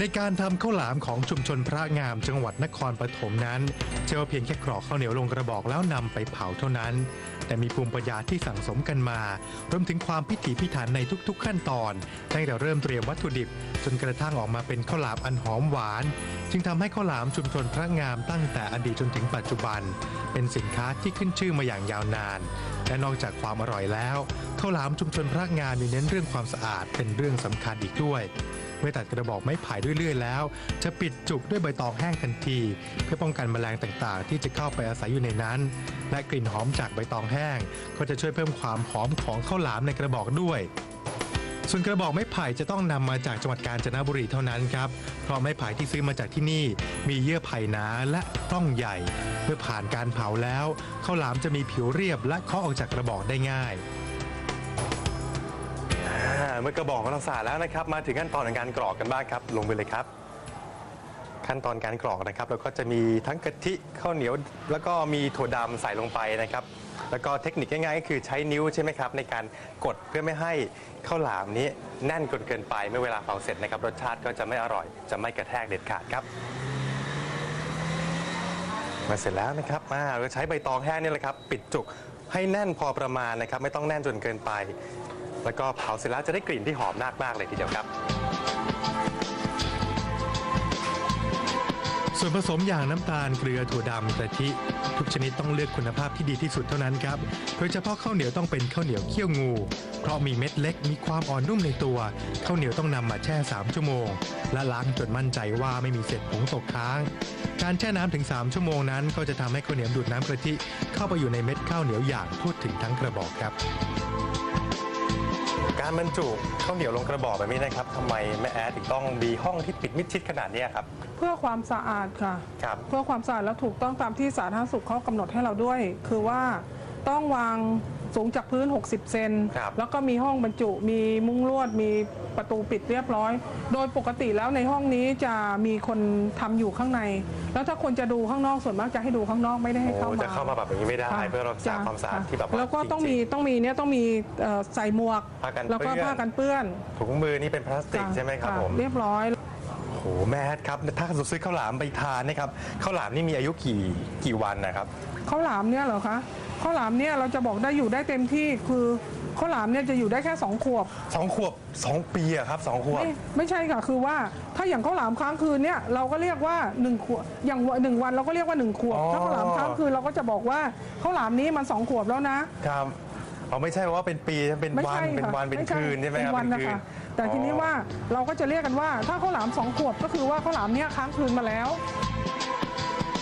ในการทำข้าวหลามของชุมชนพระงามจังหวัดนครปฐมนั้นเชื่อว่าเพียงแค่กรอกข้าวเหนียวลงกระบอกแล้วนำไปเผาเท่านั้น แต่มีภูมิปัญญาที่สั่งสมกันมารวมถึงความพิถีพิถันในทุกๆ ขั้นตอนตั้งแต่เริ่มเตรียมวัตถุดิบ จนกระทั่งออกมาเป็นข้าวหลามอันหอมหวาน จึงทำให้ข้าวหลามชุมชนพระงามตั้งแต่อดีตจนถึงปัจจุบัน เป็นสินค้าที่ขึ้นชื่อมาอย่างยาวนาน และนอกจากความอร่อยแล้วข้าวหลามชุมชนพระงามยังเน้นเรื่องความสะอาดเป็นเรื่องสำคัญอีกด้วย เมื่อตัดกระบอกไม้ไผ่ด้วยเลื่อยแล้ว จะปิดจุกด้วยใบตองแห้งทันที เพื่อป้องกันแมลงต่างๆ ที่จะเข้าไปอาศัยอยู่ในนั้น และกลิ่นหอมจากใบตองแห้ง ก็จะช่วยเพิ่มความหอมของข้าวหลามในกระบอกด้วยส่วนกระบอกไม้ไผ่จะต้องนำมาจากจังหวัดกาญจนบุรีเท่านั้นครับ เพราะไม้ไผ่ที่ซื้อมาจากที่นี่ มีเยื่อไผ่หนาและปล้องใหญ่ เมื่อผ่านการเผาแล้วข้าวหลามจะมีผิวเรียบและเคาะออกจากกระบอกได้ง่าย เมื่อกระบอกของเราสะอาดแล้วนะครับ มาถึงขั้นตอนของการกรอกกันบ้างครับ ลงไปเลยครับ ขั้นตอนการกรอกนะครับเราก็จะมีทั้งกะทิข้าวเหนียว แล้วก็มีถั่วดำใส่ลงไปนะครับ แล้วก็เทคนิคง่ายๆก็คือใช้นิ้วใช่ไหมครับ ในการกดเพื่อไม่ให้ข้าวหลามนี้แน่นจนเกินไปเมื่อเวลาเผาเสร็จนะครับรสชาติก็จะไม่อร่อย จะไม่กระแทกเด็ดขาดครับมาเสร็จแล้วนะครับมาเราใช้ใบตองแห้งนี่แหละครับ ปิดจุกให้แน่นพอประมาณนะครับ ไม่ต้องแน่นจนเกินไป แล้วก็เผาเสร็จแล้วจะได้กลิ่นที่หอมมากๆเลยทีเดียวครับ ส่วนผสมอย่างน้ำตาลเกลือถั่วดำกะทิทุกชนิดต้องเลือกคุณภาพที่ดีที่สุดเท่านั้นครับ โดยเฉพาะข้าวเหนียวต้องเป็นข้าวเหนียวเคี่ยวงู เพราะมีเม็ดเล็กมีความอ่อนนุ่มในตัวข้าวเหนียวต้องนำมาแช่ 3 ชั่วโมง และล้างจนมั่นใจว่าไม่มีเศษผงตกค้าง การแช่น้ำถึง 3 ชั่วโมงนั้น ก็จะทำให้ข้าวเหนียวดูดน้ำกะทิเข้าไปอยู่ในเม็ดข้าวเหนียวอย่างทั่วถึงทั้งกระบอกครับ การบรรจุข้าวเหนียวลงกระบอกแบบนี้นะครับทำไมแม่แอดถึงต้องมีห้องที่ปิดมิดชิดขนาดนี้ครับ เพื่อความสะอาดค่ะ ครับ เพื่อความสะอาดและถูกต้องตามที่สาธารณสุขเขากำหนดให้เราด้วย คือว่าต้องวาง สูงจากพื้น 60 เซน ครับแล้วก็มีห้องบรรจุ มีมุ้งลวด มีประตูปิดเรียบร้อย โดยปกติแล้วในห้องนี้จะมีคนทำอยู่ข้างใน แล้วถ้าคนจะดูข้างนอกส่วนมากจะให้ดูข้างนอกไม่ได้ให้เข้าโอ้มา จะเข้ามาแบบอย่างนี้ไม่ได้ค่ะเพื่อรักษาจ้ะความสะอาดค่ะที่แบบาแล้วก็ต้องมีจริ ต้องมีเนี่ยต้องมีเอ่อใส่หมวก ผ้ากันแล้วก็เปื้อน ผ้ากันเปื้อนๆถุงมือนี่เป็นพลาสติกใช่ไหมครับะผม เรียบร้อยโอ้โหแม่แอดครับถ้าเราซื้อข้าวหลามไปทานนะครับข้าวหลามนี่มีอายุกี่กี่วันนะครับ ข้าวหลามเนี่ยเหรอคะข้าวหลามเนี่ยเราจะบอกได้อยู่ได้เต็มที่คือข้าวหลามเนี่ยจะอยู่ได้แค่2ขวบสองขวบสองปีอะครับสองขวบไม่ไม่ใช่ค่ะคือว่าถ้าอย่างข้าวหลามค้างคืนเนี่ยเราก็เรียกว่า1ขวบอย่างหนึ่งวันเราก็เรียกว่า1ขวบอ๋อถ้าข้าวหลามค้างคืนเราก็จะบอกว่าข้าวหลามนี้มัน2ขวบแล้วนะครับ เอาไม่ใช่ว่าเป็นปีเป็นไม่วันใช่เป็นค่ะวันเป็นไม่คืนใช่ไหมครับเป็นวันนะคืคะแต่ทีนี้ว่าเราก็จะเรียกกันว่าถ้าข้าวหลามสองขวบก็คือว่าข้าวหลามเนี่ยค้างคืนมาแล้ว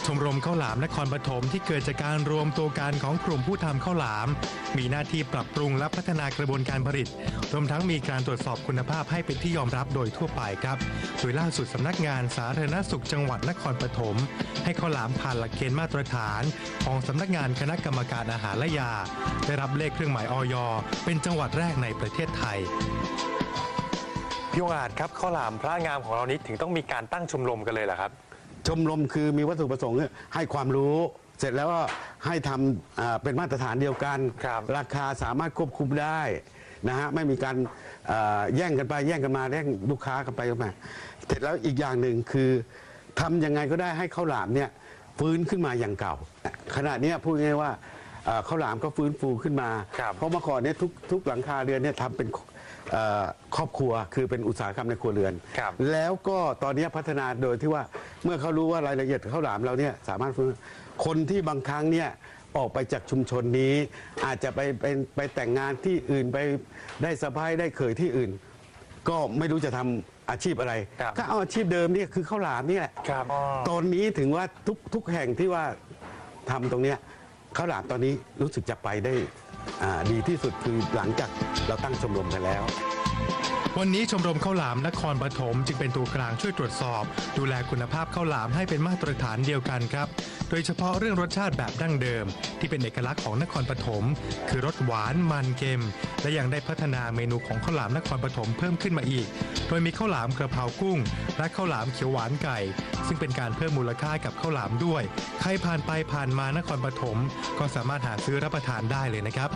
ชมรมข้าวหลามนครปฐมที่เกิดจากการรวมตัวกันของกลุ่มผู้ทำข้าวหลาม มีหน้าที่ปรับปรุงและพัฒนากระบวนการผลิต รวมทั้งมีการตรวจสอบคุณภาพให้เป็นที่ยอมรับโดยทั่วไปครับ โดยล่าสุดสำนักงานสาธารณสุขจังหวัดนครปฐมให้ข้าวหลามผ่านหลักเกณฑ์มาตรฐาน ของสำนักงานคณะกรรมการอาหารและยา ได้รับเลขเครื่องหมายออยเป็นจังหวัดแรกในประเทศไทยพี่องอาจครับข้าวหลามพระงามของเรานี้ถึงต้องมีการตั้งชมรมกันเลยเหรอครับ ชมรมคือมีวัตถุประสงค์ให้ความรู้ เสร็จแล้วก็ให้ทำอ่าเป็นมาตรฐานเดียวกัน ครับ ราคาสามารถควบคุมได้นะฮะไม่มีการอ่าแย่งกันไปแย่งกันมาแย่งลูกค้ากันไปกันมาเสร็จแล้วอีกอย่างหนึ่งคือทำยังไงก็ได้ให้ข้าวหลามเนี่ยฟื้นขึ้นมาอย่างเก่า ขณะเนี้ยพูดง่ายๆว่าอ่าข้าวหลามก็ฟื้นฟูขึ้นมา ครับ เพราะเมื่อก่อนเนี่ยทุกทุกหลังคาเรือนเนี่ยทำเป็น เอ่อครอบครัวคือเป็นอุตสาหกรรมในครัวเรือน ครับ แล้วก็ตอนนี้พัฒนาโดยที่ว่าเมื่อเขารู้ว่ารายละเอียดข้าวหลามเราเนี่ยสามารถฟื้นคนที่บางครั้งเนี่ยออกไปจากชุมชนนี้ อาจจะไปเป็นไปแต่งงานที่อื่นไปได้สะพ้ายได้เขยที่อื่น ก็ไม่รู้จะทำอาชีพอะไร ครับ ก็เอาอาชีพเดิมเนี่ยคือข้าวหลามนี่แหละ ครับ ตอนนี้ถึงว่าทุกทุกแห่งที่ว่าทำตรงเนี้ย ข้าวหลามตอนนี้รู้สึกจะไปได้ดีที่สุดคือหลังจากเราตั้งชมรมไปแล้ว วันนี้ชมรมข้าวหลามนครปฐมจึงเป็นตัวกลางช่วยตรวจสอบ ดูแลคุณภาพข้าวหลามให้เป็นมาตรฐานเดียวกันครับ โดยเฉพาะเรื่องรสชาติแบบดั้งเดิม ที่เป็นเอกลักษณ์ของนครปฐมคือรสหวานมันเค็มและยังได้พัฒนาเมนูของข้าวหลามนครปฐมเพิ่มขึ้นมาอีก โดยมีข้าวหลามกระเพรากุ้ง และข้าวหลามเขียวหวานไก่ ซึ่งเป็นการเพิ่มมูลค่ากับข้าวหลามด้วย ใครผ่านไปผ่านมานครปฐมก็สามารถหาซื้อรับประทานได้เลยนะครับ